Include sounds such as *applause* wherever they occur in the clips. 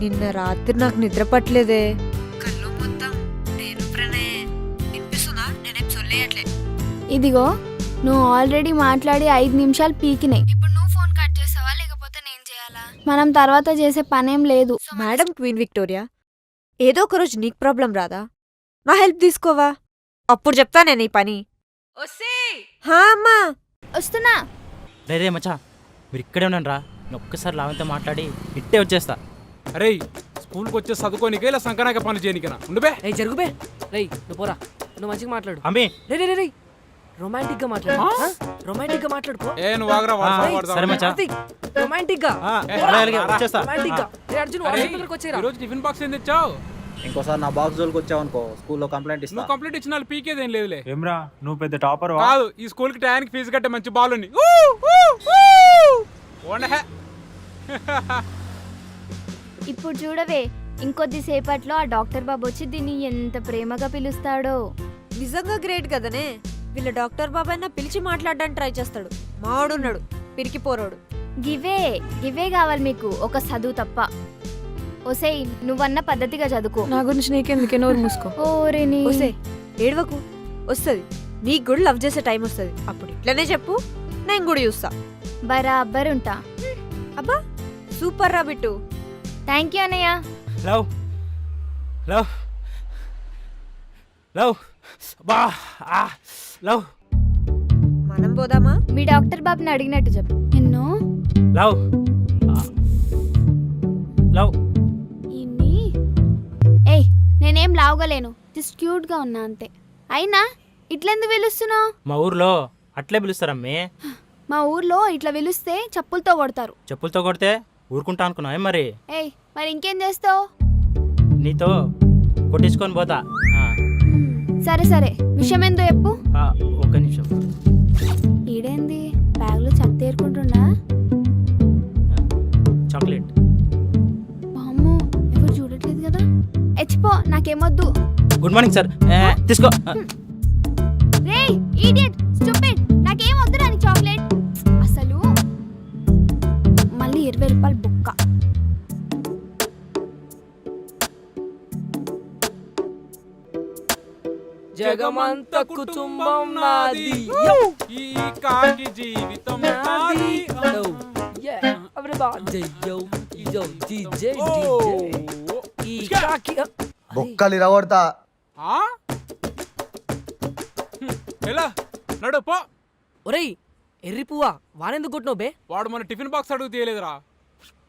నిన్న రాత్రి నాకు నిద్ర పట్టలేదే. కళ్ళు మొత్తం నేను ప్రణయ్. వినిపిస్తుందా? నేనేం చొల్లేయట్లే ఇదిగో నువ్వు ఆల్రెడీ మాట్లాడి ఐదు నిమిషాలు పీకినాయి. ఇప్పుడు నువ్వు ఫోన్ కట్ చేస్తావా? లేకపోతే నేను చేయాలా? మనం తర్వాత చేసే పనేం లేదు. మేడం క్వీన్ విక్టోరియా ఏదో ఒక రోజు నీకు ప్రాబ్లం రాదా? నా హెల్ప్ తీసుకోవా? అప్పుడు చెప్తా నేను ఈ పని. హా అమ్మా! వస్తున్నా. రే రే మచ్చా మీరు ఇక్కడే ఉన్నాను రా. ఒక్కసారి లావంతో మాట్లాడి ఇట్టే వచ్చేస్తా. అరే స్కూల్కి వచ్చే చదువుకోనికే ఇలా సంకనాక పనులు చేయనికనా? ఉండుబే రేయ్ జరుగుబే రేయ్ నువ్వు పోరా. నువ్వు మంచిగా మాట్లాడు. అమ్మి. రే రే రే రే రొమాంటిక్గా మాట్లాడు రొమాంటిక్గా మాట్లాడు పో. ఏ నువ్వు ఆగరా సరే మచ్చా. రొమాంటిక్గా వచ్చేస్తా రొమాంటిక్గా రే. అర్జున్ దగ్గరకు వచ్చేరా. ఈరోజు టిఫిన్ బాక్స్ ఏం తెచ్చావు? ఇంకోసారి నా బాక్స్ జోలికి వచ్చావనుకో స్కూల్లో కంప్లైంట్ ఇస్తా. నువ్వు కంప్లీట్ ఇచ్చిన వాళ్ళు పీకేదేం లేదులే. ఏమ్రా నువ్వు పెద్ద టాపర్ కాదు ఈ స్కూల్కి టయానికి ఫీజు కట్టే మంచి బాల్ ఉంది *laughs* ఇప్పుడు చూడవే ఇంకొద్దిసేపట్లో ఆ డాక్టర్ బాబు వచ్చి దీన్ని ఎంత ప్రేమగా పిలుస్తాడో. నిజంగా గ్రేట్ కదనే. వీళ్ళ డాక్టర్ బాబాయ్ నా పిలిచి మాట్లాడడానికి ట్రై చేస్తాడు. మావాడున్నాడు పిరికి పోరోడు. గివే గివే కావాలి మీకు ఒక చదువు తప్ప. ఒసేయ్ నువ్వన్న పద్ధతిగా చదువుకో. నా గురించి నీకెందుకే నోరు మూసుకో? ఓరే నీ. వస్తే ఏడవకు. వస్తుంది. నీకు కూడా లవ్ చేసే టైం వస్తుంది. అప్పుడు ఇట్లనే చెప్పు నేను కూడా చూస్తా. బరాబర్ ఉంటా అబ్బా సూపర్ రా బిట్టు. థ్యాంక్ యూ అన్నయ్య. లవ్. లవ్. లవ్. బా. ఆ, లవ్. మనం పోదామా? మీ డాక్టర్ బాబుని అడిగినట్టు చెప్పు. నిన్ను? లవ్. ఆ, లవ్. ఇన్ని ఏయ్ నేనేం లావుగలేను. జస్ట్ క్యూట్గా ఉన్నా అంతే. అయినా ఇట్లెందుకు పిలుస్తున్నావు? మా ఊర్లో అట్లే పిలుస్తారమ్మి మా ఊర్లో ఇట్లా పిలిస్తే చెప్పులతో కొడతారు. చెప్పులతో కొడితే ఊరుకుంటా అనుకున్నావు ఏం మరి? ఏయ్ మరి ఇంకేం చేస్తావు? నీతో కొట్టించుకొని పోతా. ఆ, సరే సరే. విషయం ఏందో చెప్పు. ఆ, ఒక్క నిమిషం. ఈడేంది? బ్యాగ్లో చెత్త ఏరుకుంటున్నా? చాక్లెట్. బామ్ము ఎవరు చూడట్లేదు కదా? ఎచ్చిపో నాకేమొద్దు. Good morning sir. ఏ, తీసుకో. ఆ, రేయ్ ఈడియట్ స్టూపిడ్. నాకేం వద్దు రాని చాక్లెట్. అసలు మళ్ళీ ఇరవై రూపాయలు బుక్క. జగమంత కుటుంబం నాది. ఈ కాకి జీవితం నాది. ఈ కాకి బొక్కలు ఇరగొడతా. ఎలా? నడు పో. ఒరేయ్ ఎర్రి పువ్వా? వానెందుకు కొట్టినావు బే? వాడు మన టిఫిన్ బాక్స్ అడుగు తీయలేదురా.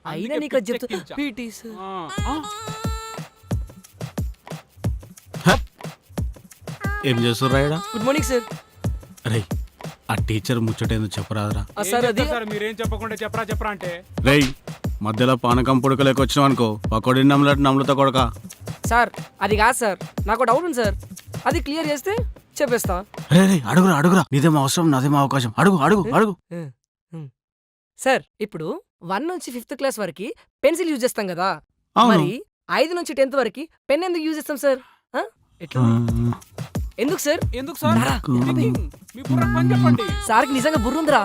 అయినా నీకు చెప్తా. పీటీ సార్ ఏం చేస్తుర్రా ఈడ? గుడ్ మార్నింగ్ సార్ రే ఆ టీచర్ ముచ్చటేందో చెప్పరాదురా. సార్ అది సార్ మీరేం చెప్పకుండా చెప్పరా చెప్పరా అంటే? రేయ్ మధ్యలో పానకం పుడకలేక వచ్చినావు అనుకో పకోడీ నమ్మలట్టు నమ్మలతో కొడక. సార్ అది కాదు సార్ నాకు డౌట్ ఉంది సార్ అది క్లియర్ చేస్తే చెప్పేస్తా. రే రే అడుగురా అడుగురా. నీదేమో అవసరం నాదేమో అవకాశం. అడుగు అడుగు అడుగు. సార్ ఇప్పుడు వన్ నుంచి ఫిఫ్త్ క్లాస్ వరకు పెన్సిల్ యూజ్ చేస్తాం కదా. అవును. మరి ఐదు నుంచి టెన్త్ వరకు పెన్ ఎందుకు యూజ్ చేస్తాం సార్? ఎట్లా? ఆ, ఎందుకు సార్ ఎందుకు సార్ నరా. Anything. మీ బుర్ర పని చెప్పండి సార్కి నిజంగా బుర్రుందిరా